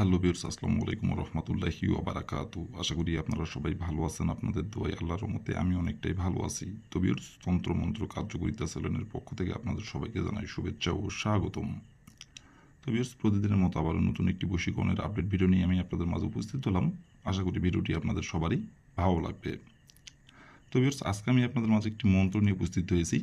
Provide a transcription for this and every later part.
Hello বিয়ার্স আসসালামু আলাইকুম রহমতুল্লাহি ওবারাকাতু আশা করি আপনারা সবাই ভালো আছেন, আপনাদের দোয়াই আল্লাহর মতে আমি অনেকটাই ভালো আছি। তো বিয়ার্স তন্ত্রমন্ত্র কার্যকরিতা সেলনের পক্ষ থেকে আপনাদের সবাইকে জানাই শুভেচ্ছা ও স্বাগতম। তো বিয়ার্স প্রতিদিনের মতো আবার নতুন একটি বশীকরণের আপডেট ভিডিও নিয়ে আমি আপনাদের মাঝে উপস্থিত হলাম। আশা করি ভিডিওটি আপনাদের সবারই ভালো লাগবে। তো বিয়ার্স আজকে আমি আপনাদের মাঝে একটি মন্ত্র নিয়ে উপস্থিত হয়েছি।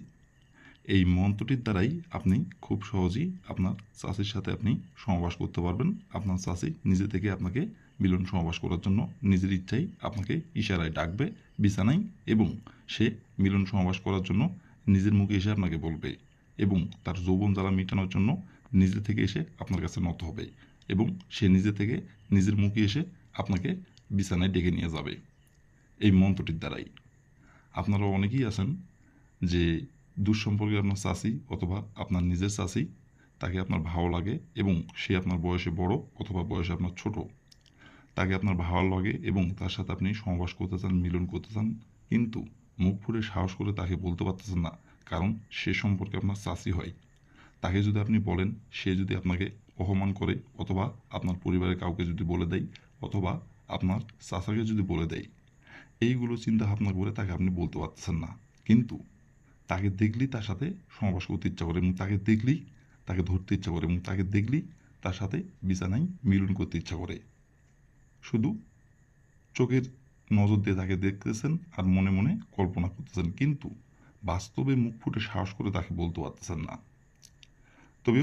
এই মন্ত্রটির দ্বারাই আপনি খুব সহজেই আপনার চাষির সাথে আপনি সমাবাস করতে পারবেন। আপনার চাষি নিজে থেকে আপনাকে মিলন সমাবাস করার জন্য নিজের ইচ্ছাই আপনাকে ইশারায় ডাকবে, বিছানায় এবং সে মিলন সমাবাস করার জন্য নিজের মুখে এসে আপনাকে বলবে এবং তার যৌবন জ্বালা মেটানোর জন্য নিজে থেকে এসে আপনার কাছে নত হবে এবং সে নিজে থেকে নিজের মুখে এসে আপনাকে বিছানায় ডেকে নিয়ে যাবে। এই মন্ত্রটির দ্বারাই। আপনারা অনেকেই আছেন যে দুঃসম্পর্কে আপনার চাষি অথবা আপনার নিজের চাষি তাকে আপনার ভালো লাগে এবং সে আপনার বয়সে বড় অথবা বয়সে আপনার ছোট। তাকে আপনার ভালো লাগে এবং তার সাথে আপনি সমাবাস করতে চান, মিলন করতে চান, কিন্তু মুখ ফুটে সাহস করে তাকে বলতে পারতেছেন না, কারণ সে সম্পর্কে আপনার চাষি হয়। তাকে যদি আপনি বলেন, সে যদি আপনাকে অপমান করে অথবা আপনার পরিবারের কাউকে যদি বলে দেয় অথবা আপনার চাচাকে যদি বলে দেয়, এইগুলো চিন্তা ভাবনা করে তাকে আপনি বলতে পারতেছেন না। কিন্তু তাকে দেখলেই তার সাথে সমাবাস করতে ইচ্ছা করে এবং তাকে দেখলেই তাকে ধরতে ইচ্ছা করে এবং তাকে দেখলেই তার সাথে বিছানায় মিলন করতে ইচ্ছা করে। শুধু চোখের নজর দিয়ে তাকে দেখতেছেন আর মনে মনে কল্পনা করতেছেন, কিন্তু বাস্তবে মুখ ফুটে সাহস করে তাকে বলতে পারতেছেন না। তবে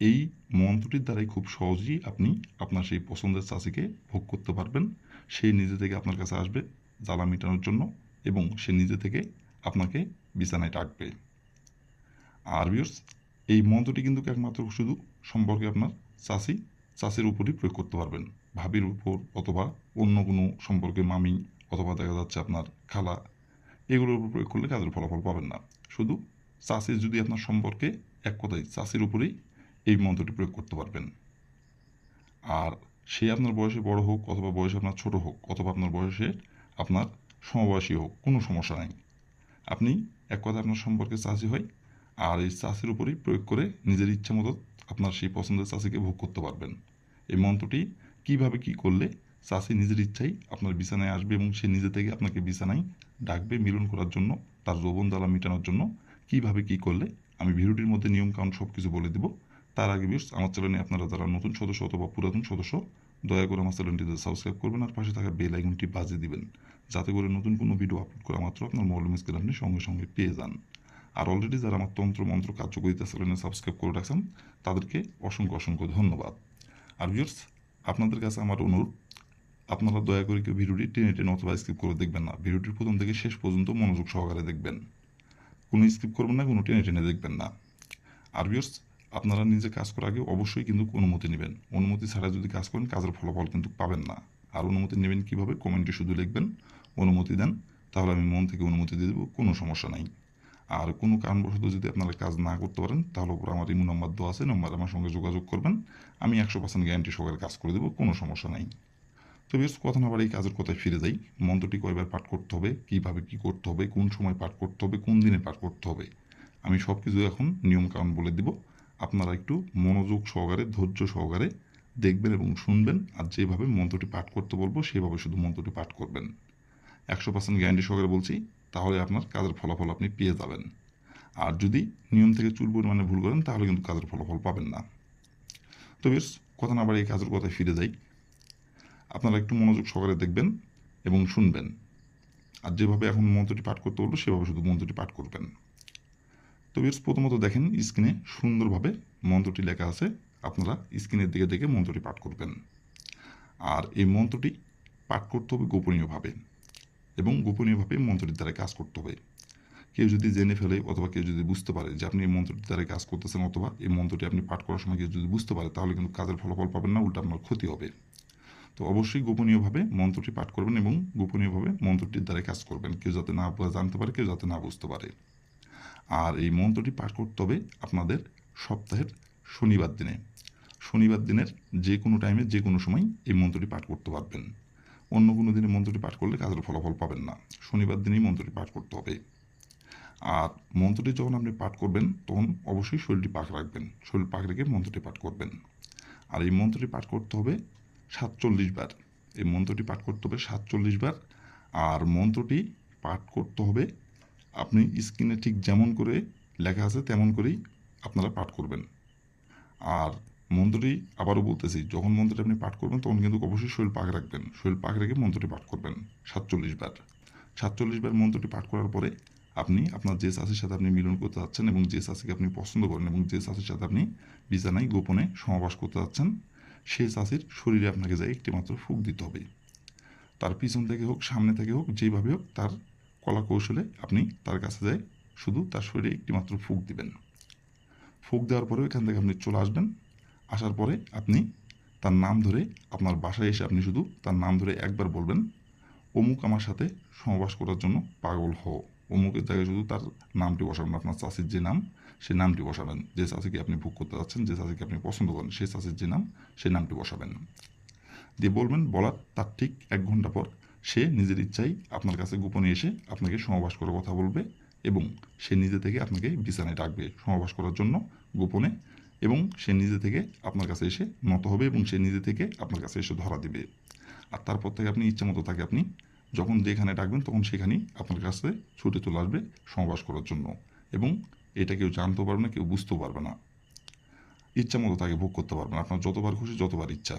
এই মন্ত্রটির দ্বারাই খুব সহজেই আপনি আপনার সেই পছন্দের চাষিকে ভোগ করতে পারবেন। সেই নিজে থেকে আপনার কাছে আসবে, জ্বালা মেটানোর জন্য, এবং সে নিজে থেকে আপনাকে বিছানায় টাকবে আর বিয়ার্স এই মন্ত্রটি কিন্তু একমাত্র শুধু সম্পর্কে আপনার চাষি, চাষির উপরই প্রয়োগ করতে পারবেন। ভাবির উপর অথবা অন্য কোনো সম্পর্কে মামি অথবা দেখা যাচ্ছে আপনার খালা, এগুলোর উপর প্রয়োগ করলে কাজের ফলাফল পাবেন না। শুধু চাষির যদি আপনার সম্পর্কে এক কথায় চাষির উপরেই এই মন্ত্রটি প্রয়োগ করতে পারবেন। আর সে আপনার বয়সে বড় হোক অথবা বয়সে আপনার ছোট হোক, অথবা আপনার বয়সে আপনার সমবয়সী হোক, কোনো সমস্যা নাই। আপনি এক কথা আপনার সম্পর্কে চাষি হয় আর এই চাষির উপরেই প্রয়োগ করে নিজের ইচ্ছা মতো আপনার সেই পছন্দের চাষিকে ভোগ করতে পারবেন। এই মন্ত্রটি কীভাবে কি করলে চাষি নিজের ইচ্ছাই আপনার বিছানায় আসবে এবং সে নিজে থেকে আপনাকে বিছানায় ডাকবে, মিলন করার জন্য, তার যৌবন জ্বালা মেটানোর জন্য, কীভাবে কি করলে? আমি ভিডিওটির মধ্যে নিয়ম কানুন সব কিছু বলে দেব। তার আগে বিশ আমার চ্যানেলে আপনারা যারা নতুন সদস্য অথবা পুরাতন সদস্য দয়া করে আমার চ্যানেলটিতে সাবস্ক্রাইব করবেন আর পাশে থাকা বেল আইকনটি বাজিয়ে দিবেন, যাতে করে নতুন কোনো ভিডিও আপলোড করা মাত্র আপনার মৌলম স্ক্রিন আপনি সঙ্গে সঙ্গে পেয়ে যান। আর অলরেডি যারা আমার তন্ত্র মন্ত্র কার্যকরিতা চ্যানেলে সাবস্ক্রাইব করে রাখছেন, তাদেরকে অসংখ্য অসংখ্য ধন্যবাদ। আর ভিউর্স আপনাদের কাছে আমার অনুরোধ, আপনারা দয়া করে কেউ ভিডিওটি টেনে টেনে অথবা স্কিপ করে দেখবেন না। ভিডিওটির প্রথম থেকে শেষ পর্যন্ত মনোযোগ সহকারে দেখবেন। কোনো স্কিপ করবেন না, কোনো টেনে টেনে দেখবেন না। আর ভিউর্স আপনারা নিজে কাজ করার আগে অবশ্যই কিন্তু অনুমতি নেবেন। অনুমতি ছাড়া যদি কাজ করেন, কাজের ফলাফল কিন্তু পাবেন না। আর অনুমতি নেবেন কীভাবে? কমেন্টে শুধু লিখবেন, অনুমতি দেন, তাহলে আমি মন থেকে অনুমতি দিয়ে দেবো, কোনো সমস্যা নাই। আর কোনো কারণবশত যদি আপনারা কাজ না করতে পারেন, তাহলে উপর আমার ইমো নাম্বার দেওয়া আছে, নাম্বার আমার সঙ্গে যোগাযোগ করবেন, আমি একশো পার্সেন্ট গ্যারান্টি সহকারে কাজ করে দেবো, কোনো সমস্যা নাই। তো বেশ কথা না এই কাজের কথায় ফিরে যাই। মন্ত্রটি কয়বার পাঠ করতে হবে, কীভাবে কী করতে হবে, কোন সময় পাঠ করতে হবে, কোন দিনে পাঠ করতে হবে, আমি সব কিছু এখন নিয়মকানুন বলে দিব। আপনারা একটু মনোযোগ সহকারে, ধৈর্য সহকারে দেখবেন এবং শুনবেন। আর যেভাবে মন্ত্রটি পাঠ করতে বলব, সেভাবে শুধু মন্ত্রটি পাঠ করবেন। একশো পার্সেন্ট গ্যারান্টি সহকারে বলছি, তাহলে আপনার কাজের ফলাফল আপনি পেয়ে যাবেন। আর যদি নিয়ম থেকে চুল পরিমাণে ভুল করেন, তাহলে কিন্তু কাজের ফলাফল পাবেন না। তো বেশ, কথা না বাড়ি এই কাজের কথায় ফিরে যাই। আপনারা একটু মনোযোগ সহকারে দেখবেন এবং শুনবেন। আর যেভাবে এখন মন্ত্রটি পাঠ করতে বলব, সেভাবে শুধু মন্ত্রটি পাঠ করবেন। তো বেশ প্রথমত দেখেন স্ক্রিনে সুন্দরভাবে মন্ত্রটি লেখা আছে। আপনারা স্ক্রিনের দিকে দেখে মন্ত্রটি পাঠ করবেন। আর এই মন্ত্রটি পাঠ করতে হবে গোপনীয়ভাবে এবং গোপনীয়ভাবে মন্ত্রটির দ্বারা কাজ করতে হবে। কেউ যদি জেনে ফেলে অথবা কেউ যদি বুঝতে পারে যে আপনি এই মন্ত্রটির দ্বারা কাজ করতেছেন অথবা এই মন্ত্রটি আপনি পাঠ করার সময় কেউ যদি বুঝতে পারে, তাহলে কিন্তু কাজের ফলাফল পাবেন না, উল্টা আপনার ক্ষতি হবে। তো অবশ্যই গোপনীয়ভাবে মন্ত্রটি পাঠ করবেন এবং গোপনীয়ভাবে মন্ত্রটির দ্বারা কাজ করবেন, কেউ যাতে না জানতে পারে, কেউ যাতে না বুঝতে পারে। আর এই মন্ত্রটি পাঠ করতে হবে আপনাদের সপ্তাহের শনিবার দিনে। শনিবার দিনের যে কোনো টাইমে যে কোনো সময় এই মন্ত্রটি পাঠ করতে পারবেন। অন্য কোনো দিনে মন্ত্রটি পাঠ করলে কাজের ফলাফল পাবেন না। শনিবার দিনেই মন্ত্রটি পাঠ করতে হবে। আর মন্ত্রটি যখন আপনি পাঠ করবেন, তখন অবশ্যই শরীরটি পাক রাখবেন। শরীর পাক রেখে মন্ত্রটি পাঠ করবেন। আর এই মন্ত্রটি পাঠ করতে হবে সাতচল্লিশ বার। এই মন্ত্রটি পাঠ করতে হবে সাতচল্লিশ বার। আর মন্ত্রটি পাঠ করতে হবে আপনি স্ক্রিনে ঠিক যেমন করে লেখা আছে তেমন করেই আপনারা পাঠ করবেন। আর মন্ত্রটি আবারও বলতেছি, যখন মন্ত্রটি আপনি পাঠ করবেন, তখন কিন্তু অবশ্যই শরীর পাক রাখবেন। শরীর পাক রেখে মন্ত্রটি পাঠ করবেন, সাতচল্লিশ বার। সাতচল্লিশ বার মন্ত্রটি পাঠ করার পরে আপনি আপনার যে চাষির সাথে আপনি মিলন করতে যাচ্ছেন এবং যে চাষিকে আপনি পছন্দ করেন এবং যে চাষির সাথে আপনি বিছানায় গোপনে সমাবাস করতে যাচ্ছেন সেই চাষির শরীরে আপনাকে যাই একটি মাত্র ফুক দিতে হবে। তার পিছন থেকে হোক, সামনে থেকে হোক, যেভাবে হোক তার কলা কৌশলে আপনি তার কাছে যাই, শুধু তার শরীরে একটি মাত্র ফুক দিবেন। ফুক দেওয়ার পরে এখান থেকে আপনি চলে আসবেন। আসার পরে আপনি তার নাম ধরে আপনার বাসায় এসে আপনি শুধু তার নাম ধরে একবার বলবেন, অমুক আমার সাথে সমবাস করার জন্য পাগল হও। অমুকের জায়গায় শুধু তার নামটি বসাবেন, আপনার চাষির যে নাম সেই নামটি বসাবেন। যে চাষিকে আপনি ভোগ করতে যাচ্ছেন, যে চাষিকে আপনি পছন্দ করেন সেই চাষির যে নাম সেই নামটি বসাবেন। দিয়ে বলবেন, বলার তার ঠিক এক ঘণ্টা পর সে নিজের ইচ্ছাই আপনার কাছে গোপনে এসে আপনাকে সমাবাস করার কথা বলবে এবং সে নিজে থেকে আপনাকে বিছানায় ডাকবে সমাবাস করার জন্য গোপনে এবং সে নিজে থেকে আপনার কাছে এসে নত হবে এবং সে নিজে থেকে আপনার কাছে এসে ধরা দিবে। আর তারপর থেকে আপনি ইচ্ছা মতো তাকে আপনি যখন যেখানে ডাকবেন তখন সেখানেই আপনার কাছে ছুটে চলে আসবে সমাবাস করার জন্য এবং এটা কেউ জানতেও পারবে না, কেউ বুঝতেও পারবে না। ইচ্ছা মতো তাকে ভোগ করতে পারবেন। আপনার যতবার খুশি যতবার ইচ্ছা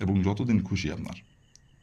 এবং যতদিন খুশি আপনার।